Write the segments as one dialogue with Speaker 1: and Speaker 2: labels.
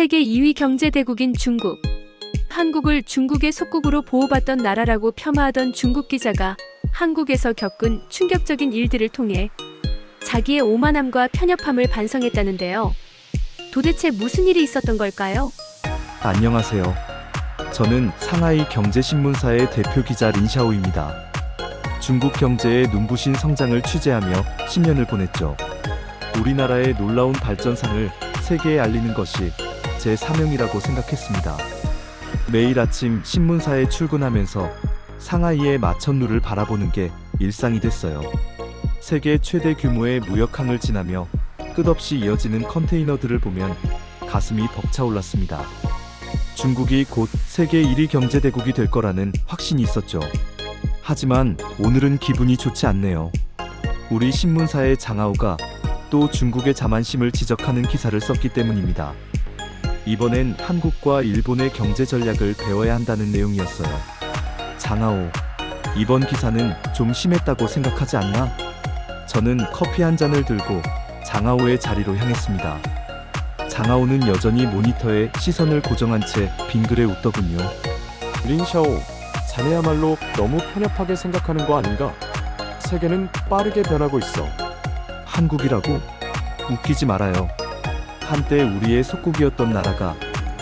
Speaker 1: 세계 2위 경제대국인 중국. 한국을 중국의 속국으로 보호받던 나라라고 폄하하던 중국 기자가 한국에서 겪은 충격적인 일들을 통해 자기의 오만함과 편협함을 반성했다는데요. 도대체 무슨 일이 있었던 걸까요?
Speaker 2: 안녕하세요. 저는 상하이 경제신문사의 대표 기자 린샤오입니다. 중국 경제의 눈부신 성장을 취재하며 10년을 보냈죠. 우리나라의 놀라운 발전상을 세계에 알리는 것이 제 사명이라고 생각했습니다. 매일 아침 신문사에 출근하면서 상하이의 마천루를 바라보는 게 일상이 됐어요. 세계 최대 규모의 무역항을 지나며 끝없이 이어지는 컨테이너들을 보면 가슴이 벅차올랐습니다. 중국이 곧 세계 1위 경제대국이 될 거라는 확신이 있었죠. 하지만 오늘은 기분이 좋지 않네요. 우리 신문사의 장하오가 또 중국의 자만심을 지적하는 기사를 썼기 때문입니다. 이번엔 한국과 일본의 경제 전략을 배워야 한다는 내용이었어요. 장하오, 이번 기사는 좀 심했다고 생각하지 않나? 저는 커피 한 잔을 들고 장하오의 자리로 향했습니다. 장하오는 여전히 모니터에 시선을 고정한 채 빙그레 웃더군요.
Speaker 3: 린샤오, 자네야말로 너무 편협하게 생각하는 거 아닌가? 세계는 빠르게 변하고 있어.
Speaker 2: 한국이라고? 웃기지 말아요. 한때 우리의 속국이었던 나라가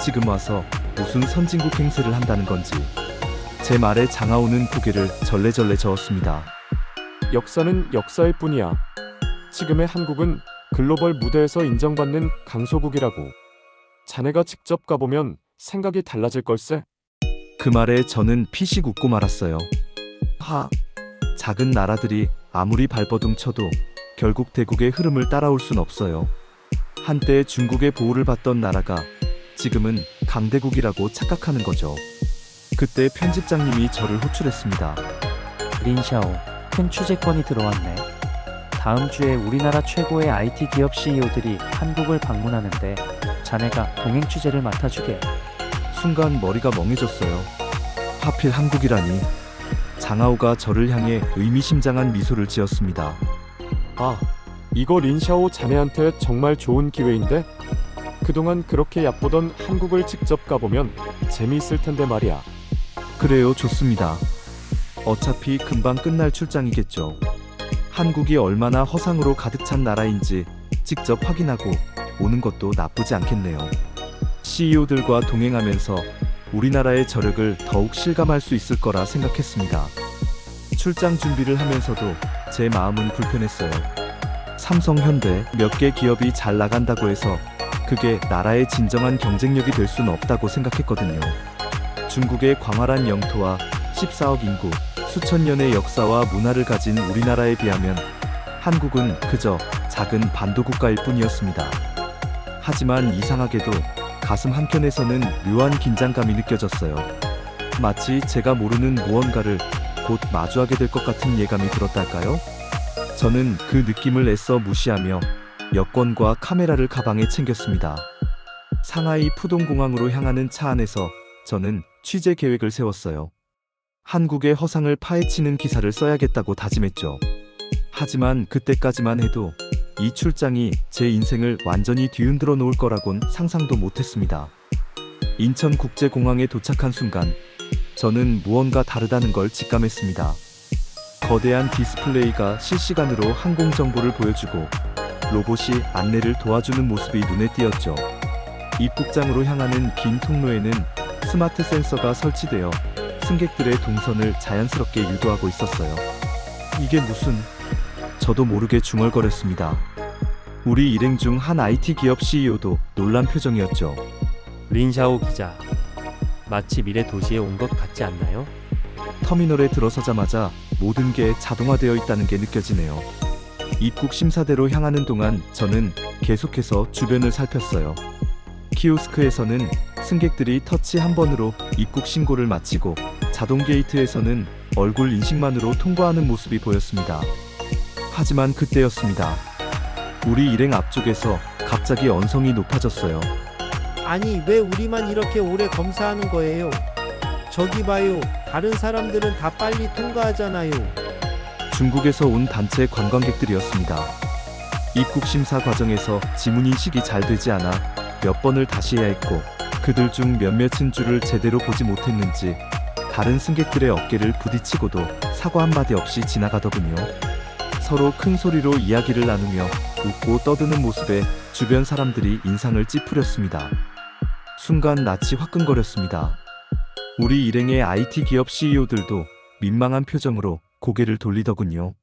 Speaker 2: 지금 와서 무슨 선진국 행세를 한다는 건지. 제 말에 장하오는 고개를 절레절레 저었습니다.
Speaker 3: 역사는 역사일 뿐이야. 지금의 한국은 글로벌 무대에서 인정받는 강소국이라고. 자네가 직접 가보면 생각이 달라질 걸세.
Speaker 2: 그 말에 저는 피식 웃고 말았어요. 하, 작은 나라들이 아무리 발버둥 쳐도 결국 대국의 흐름을 따라올 순 없어요. 한때 중국의 보호를 받던 나라가 지금은 강대국이라고 착각하는 거죠. 그때 편집장님이 저를 호출했습니다.
Speaker 4: 린샤오, 큰 취재권이 들어왔네. 다음 주에 우리나라 최고의 IT 기업 CEO들이 한국을 방문하는데 자네가 동행 취재를 맡아주게.
Speaker 2: 순간 머리가 멍해졌어요. 하필 한국이라니. 장하오가 저를 향해 의미심장한 미소를 지었습니다.
Speaker 3: 아, 이거 린샤오 자네한테 정말 좋은 기회인데? 그동안 그렇게 얕보던 한국을 직접 가보면 재미있을 텐데 말이야.
Speaker 2: 그래요, 좋습니다. 어차피 금방 끝날 출장이겠죠. 한국이 얼마나 허상으로 가득 찬 나라인지 직접 확인하고 오는 것도 나쁘지 않겠네요. CEO들과 동행하면서 우리나라의 저력을 더욱 실감할 수 있을 거라 생각했습니다. 출장 준비를 하면서도 제 마음은 불편했어요. 삼성, 현대 몇 개 기업이 잘 나간다고 해서 그게 나라의 진정한 경쟁력이 될 수는 없다고 생각했거든요. 중국의 광활한 영토와 14억 인구, 수천 년의 역사와 문화를 가진 우리나라에 비하면 한국은 그저 작은 반도 국가일 뿐이었습니다. 하지만 이상하게도 가슴 한켠에서는 묘한 긴장감이 느껴졌어요. 마치 제가 모르는 무언가를 곧 마주하게 될 것 같은 예감이 들었달까요? 저는 그 느낌을 애써 무시하며 여권과 카메라를 가방에 챙겼습니다. 상하이 푸동공항으로 향하는 차 안에서 저는 취재 계획을 세웠어요. 한국의 허상을 파헤치는 기사를 써야겠다고 다짐했죠. 하지만 그때까지만 해도 이 출장이 제 인생을 완전히 뒤흔들어 놓을 거라곤 상상도 못했습니다. 인천국제공항에 도착한 순간 저는 무언가 다르다는 걸 직감했습니다. 거대한 디스플레이가 실시간으로 항공 정보를 보여주고 로봇이 안내를 도와주는 모습이 눈에 띄었죠. 입국장으로 향하는 긴 통로에는 스마트 센서가 설치되어 승객들의 동선을 자연스럽게 유도하고 있었어요. 이게 무슨 저도 모르게 중얼거렸습니다. 우리 일행 중 한 IT 기업 CEO도 놀란 표정이었죠.
Speaker 5: 린샤오 기자. 마치 미래 도시에 온 것 같지 않나요?
Speaker 2: 터미널에 들어서자마자 모든 게 자동화되어 있다는 게 느껴지네요. 입국 심사대로 향하는 동안 저는 계속해서 주변을 살폈어요. 키오스크에서는 승객들이 터치 한 번으로 입국 신고를 마치고 자동 게이트에서는 얼굴 인식만으로 통과하는 모습이 보였습니다. 하지만 그때였습니다. 우리 일행 앞쪽에서 갑자기 언성이 높아졌어요.
Speaker 6: 아니 왜 우리만 이렇게 오래 검사하는 거예요? 저기 봐요. 다른 사람들은 다 빨리 통과하잖아요.
Speaker 2: 중국에서 온 단체 관광객들이었습니다. 입국 심사 과정에서 지문 인식이 잘 되지 않아 몇 번을 다시 해야 했고 그들 중 몇몇은 줄을 제대로 보지 못했는지 다른 승객들의 어깨를 부딪히고도 사과 한마디 없이 지나가더군요. 서로 큰 소리로 이야기를 나누며 웃고 떠드는 모습에 주변 사람들이 인상을 찌푸렸습니다. 순간 낯이 화끈거렸습니다. 우리 일행의 IT 기업 CEO들도 민망한 표정으로 고개를 돌리더군요.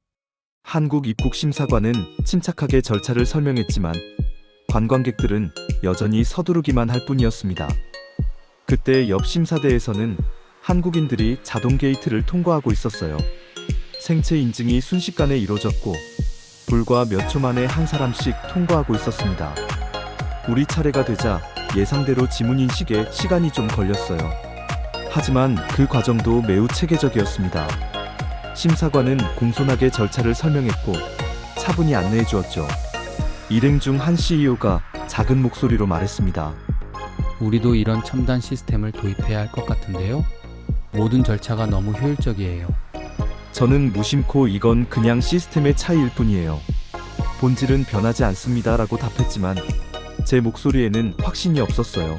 Speaker 2: 한국 입국 심사관은 침착하게 절차를 설명했지만 관광객들은 여전히 서두르기만 할 뿐이었습니다. 그때 옆 심사대에서는 한국인들이 자동 게이트를 통과하고 있었어요. 생체 인증이 순식간에 이루어졌고 불과 몇 초 만에 한 사람씩 통과하고 있었습니다. 우리 차례가 되자 예상대로 지문 인식에 시간이 좀 걸렸어요. 하지만 그 과정도 매우 체계적이었습니다. 심사관은 공손하게 절차를 설명했고 차분히 안내해 주었죠. 일행 중 한 CEO가 작은 목소리로 말했습니다.
Speaker 7: 우리도 이런 첨단 시스템을 도입해야 할 것 같은데요. 모든 절차가 너무 효율적이에요.
Speaker 2: 저는 무심코 이건 그냥 시스템의 차이일 뿐이에요. 본질은 변하지 않습니다 라고 답했지만 제 목소리에는 확신이 없었어요.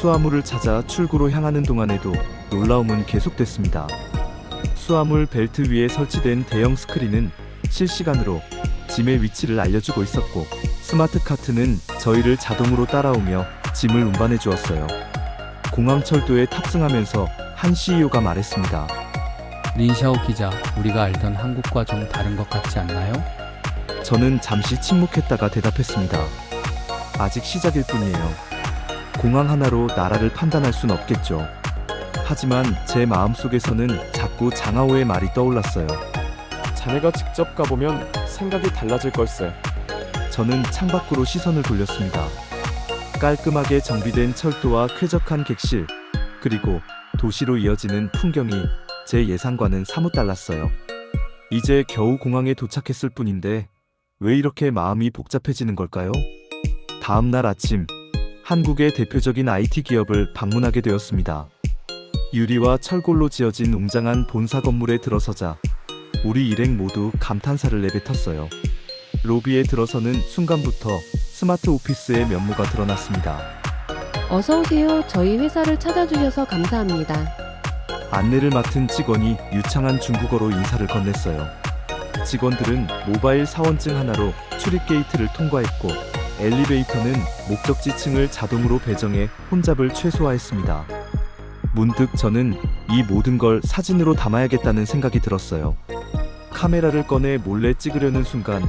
Speaker 2: 수화물을 찾아 출구로 향하는 동안에도 놀라움은 계속됐습니다. 수화물 벨트 위에 설치된 대형 스크린은 실시간으로 짐의 위치를 알려주고 있었고 스마트 카트는 저희를 자동으로 따라오며 짐을 운반해 주었어요. 공항 철도에 탑승하면서 한 CEO가 말했습니다.
Speaker 7: 린샤오 기자, 우리가 알던 한국과 좀 다른 것 같지 않나요?
Speaker 2: 저는 잠시 침묵했다가 대답했습니다. 아직 시작일 뿐이에요. 공항 하나로 나라를 판단할 순 없겠죠. 하지만 제 마음속에서는 자꾸 장하오의 말이 떠올랐어요.
Speaker 3: 자네가 직접 가보면 생각이 달라질 걸세.
Speaker 2: 저는 창밖으로 시선을 돌렸습니다. 깔끔하게 정비된 철도와 쾌적한 객실, 그리고 도시로 이어지는 풍경이 제 예상과는 사뭇 달랐어요. 이제 겨우 공항에 도착했을 뿐인데 왜 이렇게 마음이 복잡해지는 걸까요? 다음 날 아침, 한국의 대표적인 IT 기업을 방문하게 되었습니다. 유리와 철골로 지어진 웅장한 본사 건물에 들어서자 우리 일행 모두 감탄사를 내뱉었어요. 로비에 들어서는 순간부터 스마트 오피스의 면모가 드러났습니다.
Speaker 8: 어서 오세요. 저희 회사를 찾아주셔서 감사합니다.
Speaker 2: 안내를 맡은 직원이 유창한 중국어로 인사를 건넸어요. 직원들은 모바일 사원증 하나로 출입 게이트를 통과했고 엘리베이터는 목적지 층을 자동으로 배정해 혼잡을 최소화했습니다. 문득 저는 이 모든 걸 사진으로 담아야겠다는 생각이 들었어요. 카메라를 꺼내 몰래 찍으려는 순간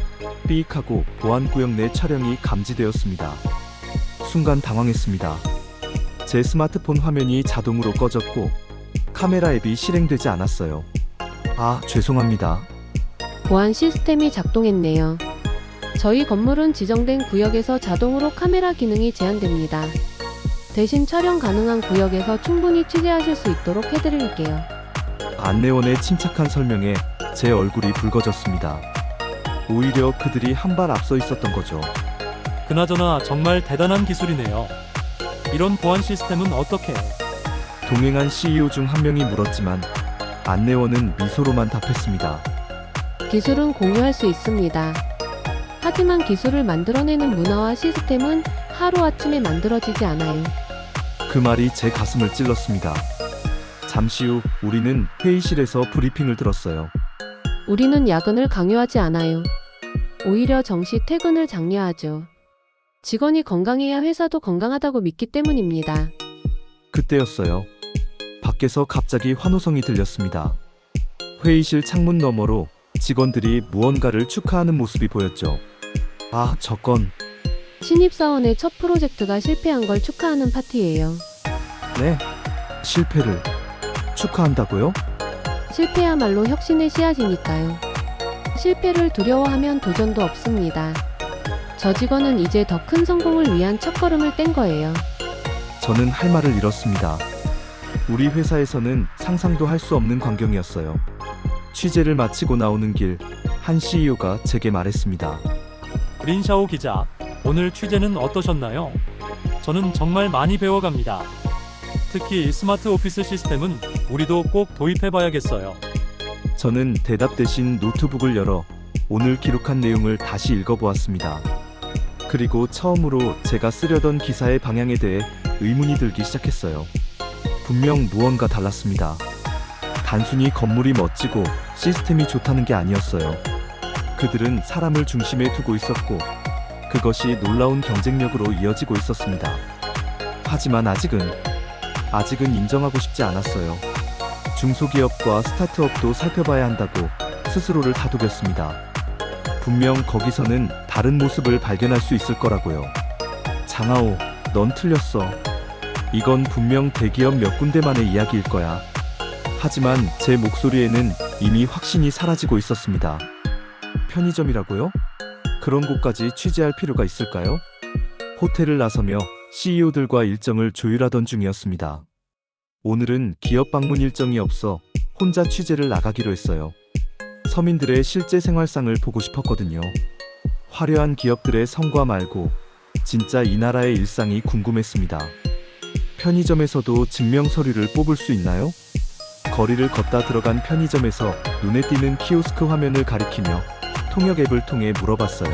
Speaker 2: 삐익하고 보안구역 내 촬영이 감지되었습니다. 순간 당황했습니다. 제 스마트폰 화면이 자동으로 꺼졌고 카메라 앱이 실행되지 않았어요. 아, 죄송합니다.
Speaker 8: 보안 시스템이 작동했네요. 저희 건물은 지정된 구역에서 자동으로 카메라 기능이 제한됩니다. 대신 촬영 가능한 구역에서 충분히 취재하실 수 있도록 해드릴게요.
Speaker 2: 안내원의 침착한 설명에 제 얼굴이 붉어졌습니다. 오히려 그들이 한 발 앞서 있었던 거죠.
Speaker 9: 그나저나 정말 대단한 기술이네요. 이런 보안 시스템은 어떻게?
Speaker 2: 동행한 CEO 중 한 명이 물었지만 안내원은 미소로만 답했습니다.
Speaker 8: 기술은 공유할 수 있습니다. 하지만 기술을 만들어내는 문화와 시스템은 하루아침에 만들어지지 않아요.
Speaker 2: 그 말이 제 가슴을 찔렀습니다. 잠시 후 우리는 회의실에서 브리핑을 들었어요.
Speaker 8: 우리는 야근을 강요하지 않아요. 오히려 정시 퇴근을 장려하죠. 직원이 건강해야 회사도 건강하다고 믿기 때문입니다.
Speaker 2: 그때였어요. 밖에서 갑자기 환호성이 들렸습니다. 회의실 창문 너머로 직원들이 무언가를 축하하는 모습이 보였죠. 아, 저건,
Speaker 8: 신입사원의 첫 프로젝트가 실패한 걸 축하하는 파티예요.
Speaker 2: 네. 실패를 축하한다고요?
Speaker 8: 실패야말로 혁신의 씨앗이니까요. 실패를 두려워하면 도전도 없습니다. 저 직원은 이제 더 큰 성공을 위한 첫걸음을 뗀 거예요.
Speaker 2: 저는 할 말을 잃었습니다. 우리 회사에서는 상상도 할 수 없는 광경이었어요. 취재를 마치고 나오는 길, 한 CEO가 제게 말했습니다.
Speaker 9: 린샤오 기자, 오늘 취재는 어떠셨나요? 저는 정말 많이 배워갑니다. 특히 스마트 오피스 시스템은 우리도 꼭 도입해봐야겠어요.
Speaker 2: 저는 대답 대신 노트북을 열어 오늘 기록한 내용을 다시 읽어보았습니다. 그리고 처음으로 제가 쓰려던 기사의 방향에 대해 의문이 들기 시작했어요. 분명 무언가 달랐습니다. 단순히 건물이 멋지고 시스템이 좋다는 게 아니었어요. 그들은 사람을 중심에 두고 있었고 그것이 놀라운 경쟁력으로 이어지고 있었습니다. 하지만 아직은 아직은 인정하고 싶지 않았어요. 중소기업과 스타트업도 살펴봐야 한다고 스스로를 다독였습니다. 분명 거기서는 다른 모습을 발견할 수 있을 거라고요. 장하오, 넌 틀렸어. 이건 분명 대기업 몇 군데만의 이야기일 거야. 하지만 제 목소리에는 이미 확신이 사라지고 있었습니다. 편의점이라고요? 그런 곳까지 취재할 필요가 있을까요? 호텔을 나서며 CEO들과 일정을 조율하던 중이었습니다. 오늘은 기업 방문 일정이 없어 혼자 취재를 나가기로 했어요. 서민들의 실제 생활상을 보고 싶었거든요. 화려한 기업들의 성과 말고 진짜 이 나라의 일상이 궁금했습니다. 편의점에서도 증명 서류를 뽑을 수 있나요? 거리를 걷다 들어간 편의점에서 눈에 띄는 키오스크 화면을 가리키며 통역 앱을 통해 물어봤어요.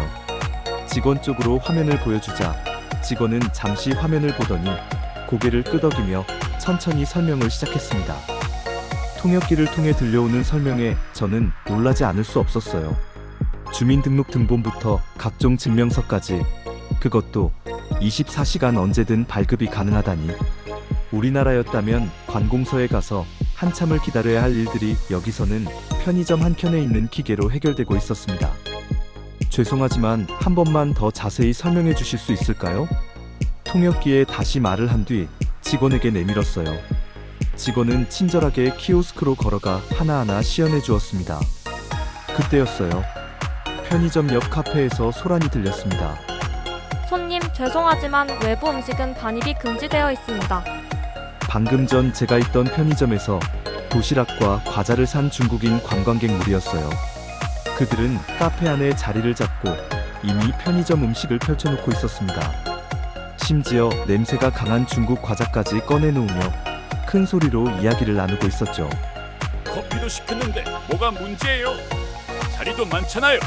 Speaker 2: 직원 쪽으로 화면을 보여주자 직원은 잠시 화면을 보더니 고개를 끄덕이며 천천히 설명을 시작했습니다. 통역기를 통해 들려오는 설명에 저는 놀라지 않을 수 없었어요. 주민등록등본부터 각종 증명서까지 그것도 24시간 언제든 발급이 가능하다니 우리나라였다면 관공서에 가서 한참을 기다려야 할 일들이 여기서는 편의점 한켠에 있는 기계로 해결되고 있었습니다. 죄송하지만 한 번만 더 자세히 설명해 주실 수 있을까요? 통역기에 다시 말을 한 뒤 직원에게 내밀었어요. 직원은 친절하게 키오스크로 걸어가 하나하나 시연해 주었습니다. 그때였어요. 편의점 옆 카페에서 소란이 들렸습니다.
Speaker 10: 손님, 죄송하지만 외부 음식은 반입이 금지되어 있습니다.
Speaker 2: 방금 전 제가 있던 편의점에서 도시락과 과자를 산 중국인 관광객 무리였어요. 그들은 카페 안에 자리를 잡고 이미 편의점 음식을 펼쳐놓고 있었습니다. 심지어 냄새가 강한 중국 과자까지 꺼내놓으며 큰 소리로 이야기를 나누고 있었죠.
Speaker 11: 커피도 시켰는데 뭐가 문제예요? 자리도 많잖아요.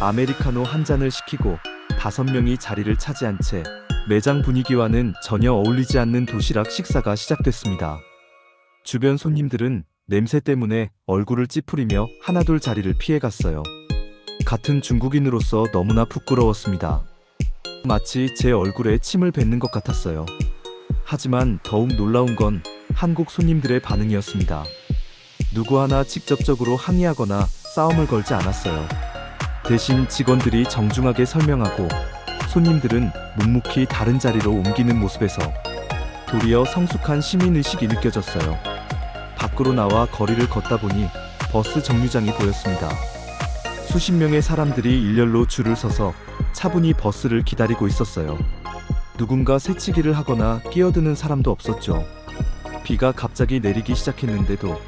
Speaker 2: 아메리카노 한 잔을 시키고 다섯 명이 자리를 차지한 채 매장 분위기와는 전혀 어울리지 않는 도시락 식사가 시작됐습니다. 주변 손님들은 냄새 때문에 얼굴을 찌푸리며 하나둘 자리를 피해갔어요. 같은 중국인으로서 너무나 부끄러웠습니다. 마치 제 얼굴에 침을 뱉는 것 같았어요. 하지만 더욱 놀라운 건 한국 손님들의 반응이었습니다. 누구 하나 직접적으로 항의하거나 싸움을 걸지 않았어요. 대신 직원들이 정중하게 설명하고 손님들은 묵묵히 다른 자리로 옮기는 모습에서 도리어 성숙한 시민의식이 느껴졌어요. 밖으로 나와 거리를 걷다 보니 버스 정류장이 보였습니다. 수십 명의 사람들이 일렬로 줄을 서서 차분히 버스를 기다리고 있었어요. 누군가 새치기를 하거나 끼어드는 사람도 없었죠. 비가 갑자기 내리기 시작했는데도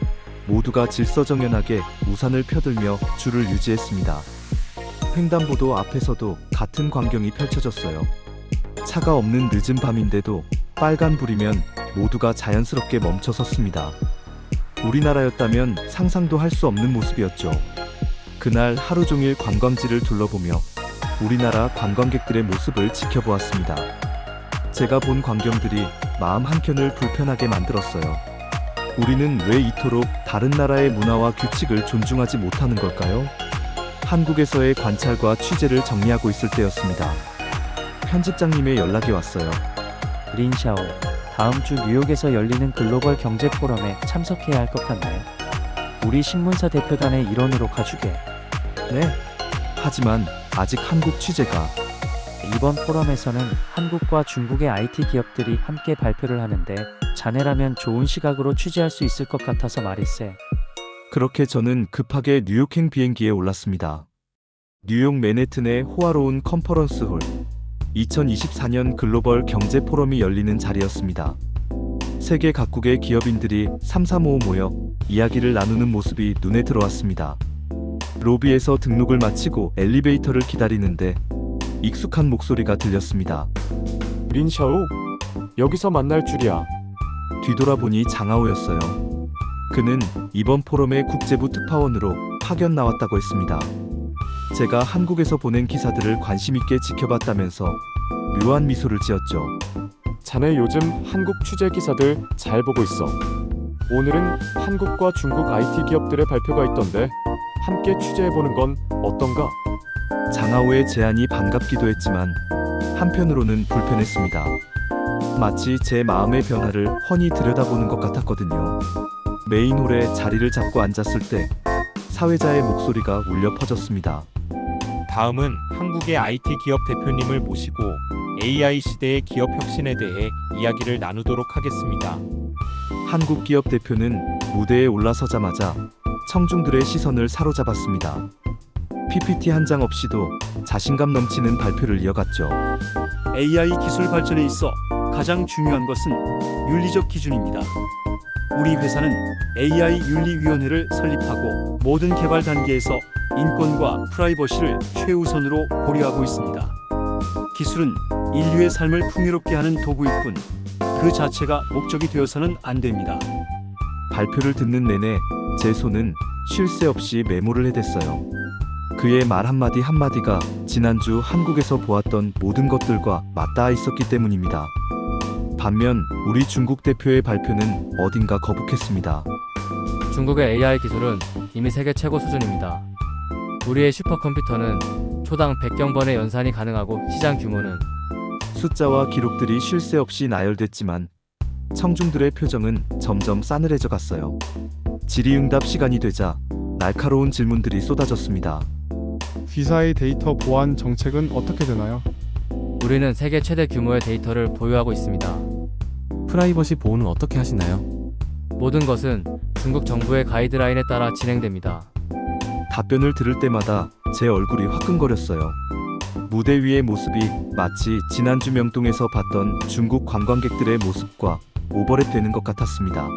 Speaker 2: 모두가 질서정연하게 우산을 펴들며 줄을 유지했습니다. 횡단보도 앞에서도 같은 광경이 펼쳐졌어요. 차가 없는 늦은 밤인데도 빨간불이면 모두가 자연스럽게 멈춰 섰습니다. 우리나라였다면 상상도 할 수 없는 모습이었죠. 그날 하루 종일 관광지를 둘러보며 우리나라 관광객들의 모습을 지켜보았습니다. 제가 본 광경들이 마음 한켠을 불편하게 만들었어요. 우리는 왜 이토록 다른 나라의 문화와 규칙을 존중하지 못하는 걸까요? 한국에서의 관찰과 취재를 정리하고 있을 때였습니다. 편집장님의 연락이 왔어요.
Speaker 4: 린샤오, 다음 주 뉴욕에서 열리는 글로벌 경제 포럼에 참석해야 할 것 같네. 우리 신문사 대표단의 일원으로 가주게.
Speaker 2: 네. 하지만 아직 한국 취재가
Speaker 4: 이번 포럼에서는 한국과 중국의 IT 기업들이 함께 발표를 하는데 자네라면 좋은 시각으로 취재할 수 있을 것 같아서 말일세.
Speaker 2: 그렇게 저는 급하게 뉴욕행 비행기에 올랐습니다. 뉴욕 맨해튼의 호화로운 컨퍼런스 홀. 2024년 글로벌 경제 포럼이 열리는 자리였습니다. 세계 각국의 기업인들이 삼삼오오 모여 이야기를 나누는 모습이 눈에 들어왔습니다. 로비에서 등록을 마치고 엘리베이터를 기다리는데 익숙한 목소리가 들렸습니다.
Speaker 3: 린샤오? 여기서 만날 줄이야.
Speaker 2: 뒤돌아보니 장하오였어요. 그는 이번 포럼의 국제부 특파원으로 파견 나왔다고 했습니다. 제가 한국에서 보낸 기사들을 관심 있게 지켜봤다면서 묘한 미소를 지었죠.
Speaker 3: 자네 요즘 한국 취재 기사들 잘 보고 있어. 오늘은 한국과 중국 IT 기업들의 발표가 있던데 함께 취재해 보는 건 어떤가?
Speaker 2: 장하오의 제안이 반갑기도 했지만 한편으로는 불편했습니다. 마치 제 마음의 변화를 훤히 들여다보는 것 같았거든요. 메인 홀에 자리를 잡고 앉았을 때 사회자의 목소리가 울려 퍼졌습니다.
Speaker 5: 다음은 한국의 IT 기업 대표님을 모시고 AI 시대의 기업 혁신에 대해 이야기를 나누도록 하겠습니다.
Speaker 2: 한국 기업 대표는 무대에 올라서자마자 청중들의 시선을 사로잡았습니다. PPT 한 장 없이도 자신감 넘치는 발표를 이어갔죠.
Speaker 12: AI 기술 발전에 있어 가장 중요한 것은 윤리적 기준입니다. 우리 회사는 AI 윤리위원회를 설립하고 모든 개발 단계에서 인권과 프라이버시를 최우선으로 고려하고 있습니다. 기술은 인류의 삶을 풍요롭게 하는 도구일 뿐, 그 자체가 목적이 되어서는 안 됩니다.
Speaker 2: 발표를 듣는 내내 제 손은 쉴 새 없이 메모를 해댔어요. 그의 말 한마디 한마디가 지난주 한국에서 보았던 모든 것들과 맞닿아 있었기 때문입니다. 반면 우리 중국 대표의 발표는 어딘가 거북했습니다.
Speaker 13: 중국의 AI 기술은 이미 세계 최고 수준입니다. 우리의 슈퍼컴퓨터는 초당 100경번의 연산이 가능하고 시장 규모는
Speaker 2: 숫자와 기록들이 쉴 새 없이 나열됐지만 청중들의 표정은 점점 싸늘해져 갔어요. 질의응답 시간이 되자 날카로운 질문들이 쏟아졌습니다.
Speaker 14: V사의 데이터 보안 정책은 어떻게 되나요?
Speaker 13: 우리는 세계 최대 규모의 데이터를 보유하고 있습니다.
Speaker 5: 프라이버시 보호는 어떻게 하시나요?
Speaker 13: 모든 것은 중국 정부의 가이드라인에 따라 진행됩니다.
Speaker 2: 답변을 들을 때마다 제 얼굴이 화끈거렸어요. 무대 위의 모습이 마치 지난주 명동에서 봤던 중국 관광객들의 모습과 오버랩 되는 것 같았습니다.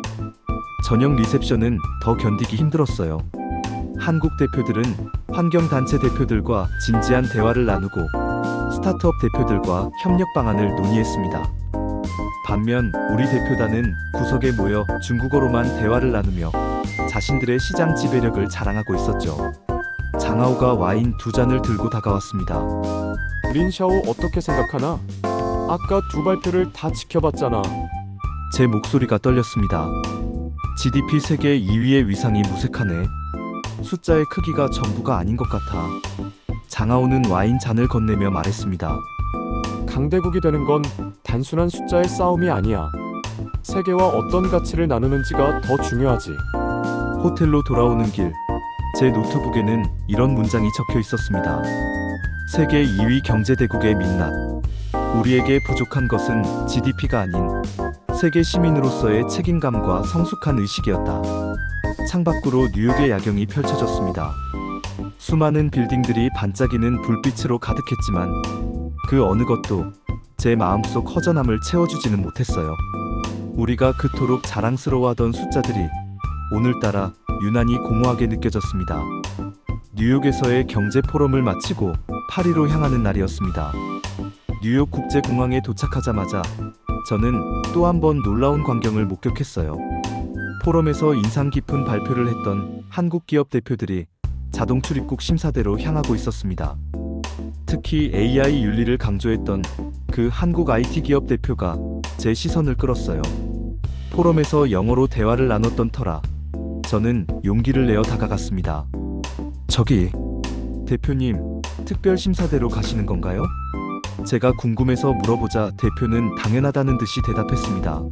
Speaker 2: 저녁 리셉션은 더 견디기 힘들었어요. 한국 대표들은 환경단체 대표들과 진지한 대화를 나누고 스타트업 대표들과 협력 방안을 논의했습니다. 반면 우리 대표단은 구석에 모여 중국어로만 대화를 나누며 자신들의 시장 지배력을 자랑하고 있었죠. 장하오가 와인 두 잔을 들고 다가왔습니다.
Speaker 3: 린샤오 어떻게 생각하나? 아까 두 발표를 다 지켜봤잖아.
Speaker 2: 제 목소리가 떨렸습니다. GDP 세계 2위의 위상이 무색하네. 숫자의 크기가 전부가 아닌 것 같아. 장하오는 와인 잔을 건네며 말했습니다.
Speaker 3: 강대국이 되는 건 단순한 숫자의 싸움이 아니야. 세계와 어떤 가치를 나누는지가 더 중요하지.
Speaker 2: 호텔로 돌아오는 길, 제 노트북에는 이런 문장이 적혀 있었습니다. 세계 2위 경제대국의 민낯. 우리에게 부족한 것은 GDP가 아닌 세계 시민으로서의 책임감과 성숙한 의식이었다. 창밖으로 뉴욕의 야경이 펼쳐졌습니다. 수많은 빌딩들이 반짝이는 불빛으로 가득했지만 그 어느 것도 제 마음속 허전함을 채워주지는 못했어요. 우리가 그토록 자랑스러워하던 숫자들이 오늘따라 유난히 공허하게 느껴졌습니다. 뉴욕에서의 경제 포럼을 마치고 파리로 향하는 날이었습니다. 뉴욕 국제공항에 도착하자마자 저는 또 한 번 놀라운 광경을 목격했어요. 포럼에서 인상 깊은 발표를 했던 한국 기업 대표들이 자동 출입국 심사대로 향하고 있었습니다. 특히 AI 윤리를 강조했던 그 한국 IT 기업 대표가 제 시선을 끌었어요. 포럼에서 영어로 대화를 나눴던 터라 저는 용기를 내어 다가갔습니다. 저기 대표님 특별 심사대로 가시는 건가요? 제가 궁금해서 물어보자 대표는 당연하다는 듯이 대답했습니다.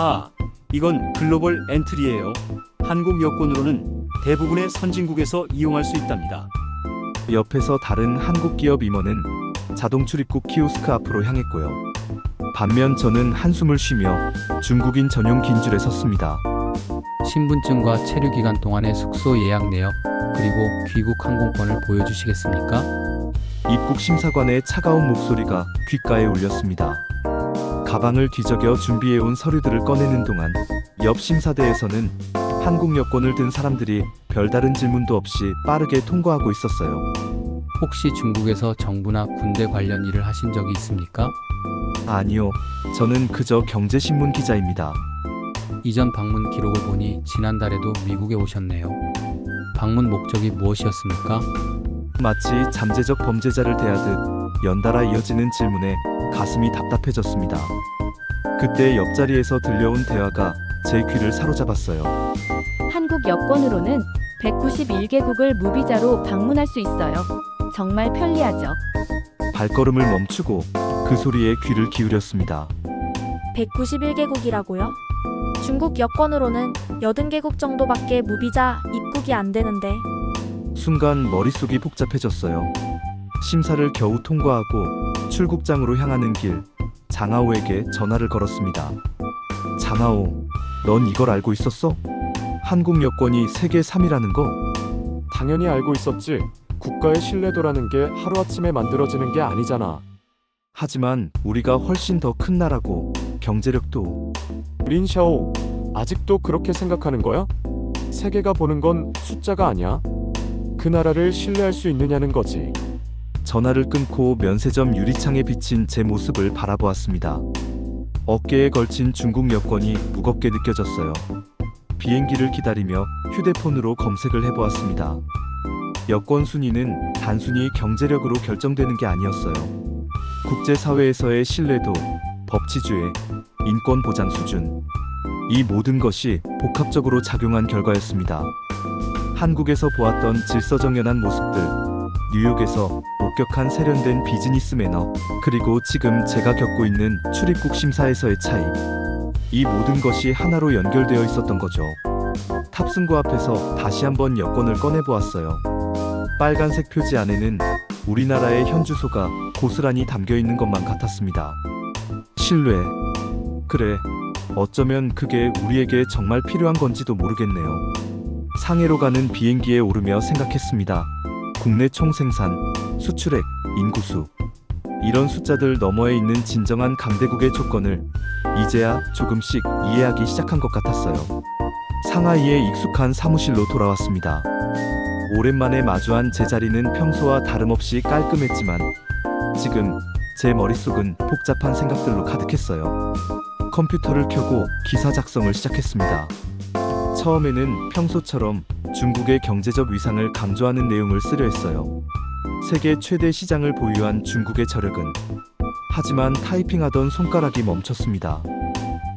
Speaker 12: 아, 이건 글로벌 엔트리예요. 한국 여권으로는 대부분의 선진국에서 이용할 수 있답니다.
Speaker 2: 옆에서 다른 한국 기업 임원은 자동 출입국 키오스크 앞으로 향했고요. 반면 저는 한숨을 쉬며 중국인 전용 긴 줄에 섰습니다.
Speaker 7: 신분증과 체류 기간 동안의 숙소 예약 내역 그리고 귀국 항공권을 보여주시겠습니까?
Speaker 2: 입국 심사관의 차가운 목소리가 귓가에 울렸습니다. 가방을 뒤적여 준비해온 서류들을 꺼내는 동안 옆 심사대에서는 한국 여권을 든 사람들이 별다른 질문도 없이 빠르게 통과하고 있었어요.
Speaker 7: 혹시 중국에서 정부나 군대 관련 일을 하신 적이 있습니까?
Speaker 2: 아니요, 저는 그저 경제신문 기자입니다.
Speaker 7: 이전 방문 기록을 보니 지난달에도 미국에 오셨네요. 방문 목적이 무엇이었습니까?
Speaker 2: 마치 잠재적 범죄자를 대하듯 연달아 이어지는 질문에 가슴이 답답해졌습니다. 그때 옆자리에서 들려온 대화가 제 귀를 사로잡았어요.
Speaker 15: 한국 여권으로는 191개국을 무비자로 방문할 수 있어요. 정말 편리하죠.
Speaker 2: 발걸음을 멈추고 그 소리에 귀를 기울였습니다.
Speaker 10: 191개국이라고요? 중국 여권으로는 80개국 정도밖에 무비자 입국이 안 되는데
Speaker 2: 순간 머릿속이 복잡해졌어요. 심사를 겨우 통과하고 출국장으로 향하는 길, 장하오에게 전화를 걸었습니다. 장하오, 넌 이걸 알고 있었어? 한국 여권이 세계 3위라는 거?
Speaker 3: 당연히 알고 있었지. 국가의 신뢰도라는 게 하루아침에 만들어지는 게 아니잖아.
Speaker 2: 하지만 우리가 훨씬 더 큰 나라고 경제력도
Speaker 3: 린샤오, 아직도 그렇게 생각하는 거야? 세계가 보는 건 숫자가 아니야. 그 나라를 신뢰할 수 있느냐는 거지.
Speaker 2: 전화를 끊고 면세점 유리창에 비친 제 모습을 바라보았습니다. 어깨에 걸친 중국 여권이 무겁게 느껴졌어요. 비행기를 기다리며 휴대폰으로 검색을 해보았습니다. 여권 순위는 단순히 경제력으로 결정되는 게 아니었어요. 국제사회에서의 신뢰도, 법치주의, 인권 보장 수준. 이 모든 것이 복합적으로 작용한 결과였습니다. 한국에서 보았던 질서정연한 모습들, 뉴욕에서 목격한 세련된 비즈니스 매너, 그리고 지금 제가 겪고 있는 출입국 심사에서의 차이. 이 모든 것이 하나로 연결되어 있었던 거죠. 탑승구 앞에서 다시 한번 여권을 꺼내보았어요. 빨간색 표지 안에는 우리나라의 현 주소가 고스란히 담겨 있는 것만 같았습니다. 신뢰. 그래. 어쩌면 그게 우리에게 정말 필요한 건지도 모르겠네요. 상해로 가는 비행기에 오르며 생각했습니다. 국내 총생산, 수출액, 인구수. 이런 숫자들 너머에 있는 진정한 강대국의 조건을 이제야 조금씩 이해하기 시작한 것 같았어요. 상하이에 익숙한 사무실로 돌아왔습니다. 오랜만에 마주한 제자리는 평소와 다름없이 깔끔했지만 지금 제 머릿속은 복잡한 생각들로 가득했어요. 컴퓨터를 켜고 기사 작성을 시작했습니다. 처음에는 평소처럼 중국의 경제적 위상을 강조하는 내용을 쓰려 했어요. 세계 최대 시장을 보유한 중국의 저력은 하지만 타이핑하던 손가락이 멈췄습니다.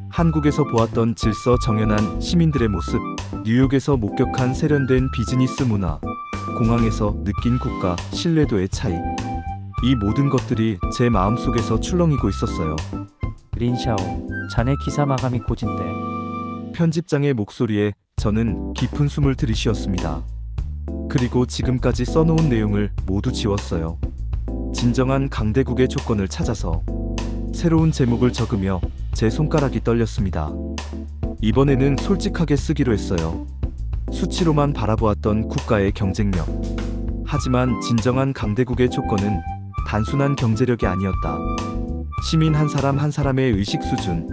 Speaker 2: 한국에서 보았던 질서 정연한 시민들의 모습, 뉴욕에서 목격한 세련된 비즈니스 문화, 공항에서 느낀 국가 신뢰도의 차이. 이 모든 것들이 제 마음속에서 출렁이고 있었어요.
Speaker 4: 린샤오, 자네 기사 마감이 고진데.
Speaker 2: 편집장의 목소리에 저는 깊은 숨을 들이쉬었습니다. 그리고 지금까지 써놓은 내용을 모두 지웠어요. 진정한 강대국의 조건을 찾아서 새로운 제목을 적으며 제 손가락이 떨렸습니다. 이번에는 솔직하게 쓰기로 했어요. 수치로만 바라보았던 국가의 경쟁력. 하지만 진정한 강대국의 조건은 단순한 경제력이 아니었다. 시민 한 사람 한 사람의 의식 수준,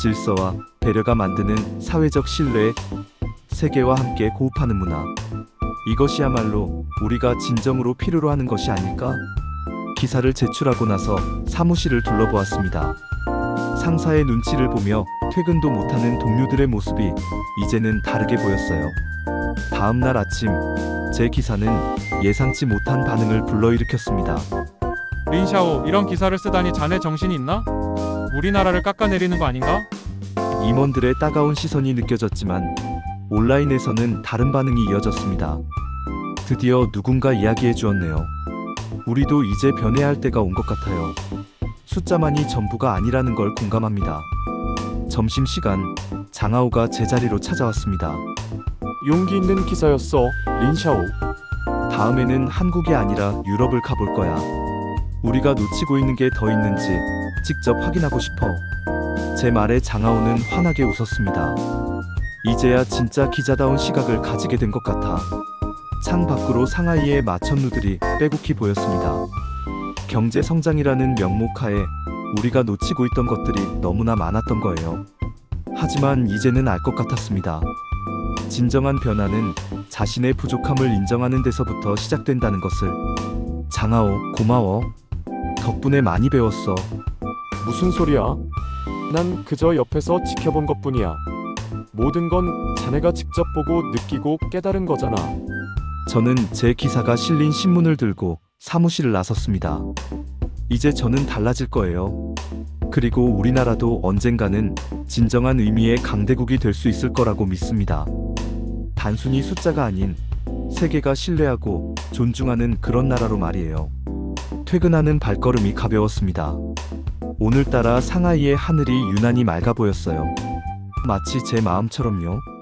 Speaker 2: 질서와 배려가 만드는 사회적 신뢰, 세계와 함께 호흡하는 문화. 이것이야말로 우리가 진정으로 필요로 하는 것이 아닐까? 기사를 제출하고 나서 사무실을 둘러보았습니다. 상사의 눈치를 보며 퇴근도 못하는 동료들의 모습이 이제는 다르게 보였어요. 다음 날 아침, 제 기사는 예상치 못한 반응을 불러일으켰습니다.
Speaker 5: 린샤오, 이런 기사를 쓰다니 자네 정신이 있나? 우리나라를 깎아내리는 거 아닌가?
Speaker 2: 임원들의 따가운 시선이 느껴졌지만 온라인에서는 다른 반응이 이어졌습니다. 드디어 누군가 이야기해 주었네요. 우리도 이제 변해야 할 때가 온 것 같아요. 숫자만이 전부가 아니라는 걸 공감합니다. 점심시간, 장하오가 제자리로 찾아왔습니다.
Speaker 3: 용기 있는 기사였어, 린샤오.
Speaker 2: 다음에는 한국이 아니라 유럽을 가볼 거야. 우리가 놓치고 있는 게 더 있는지 직접 확인하고 싶어. 제 말에 장하오는 환하게 웃었습니다. 이제야 진짜 기자다운 시각을 가지게 된 것 같아. 창 밖으로 상하이의 마천루들이 빼곡히 보였습니다. 경제 성장이라는 명목하에 우리가 놓치고 있던 것들이 너무나 많았던 거예요. 하지만 이제는 알 것 같았습니다. 진정한 변화는 자신의 부족함을 인정하는 데서부터 시작된다는 것을. 장하오, 고마워. 덕분에 많이 배웠어.
Speaker 3: 무슨 소리야? 난 그저 옆에서 지켜본 것 뿐이야. 모든 건 자네가 직접 보고 느끼고 깨달은 거잖아.
Speaker 2: 저는 제 기사가 실린 신문을 들고 사무실을 나섰습니다. 이제 저는 달라질 거예요. 그리고 우리나라도 언젠가는 진정한 의미의 강대국이 될 수 있을 거라고 믿습니다. 단순히 숫자가 아닌 세계가 신뢰하고 존중하는 그런 나라로 말이에요. 퇴근하는 발걸음이 가벼웠습니다. 오늘따라 상하이의 하늘이 유난히 맑아 보였어요. 마치 제 마음처럼요.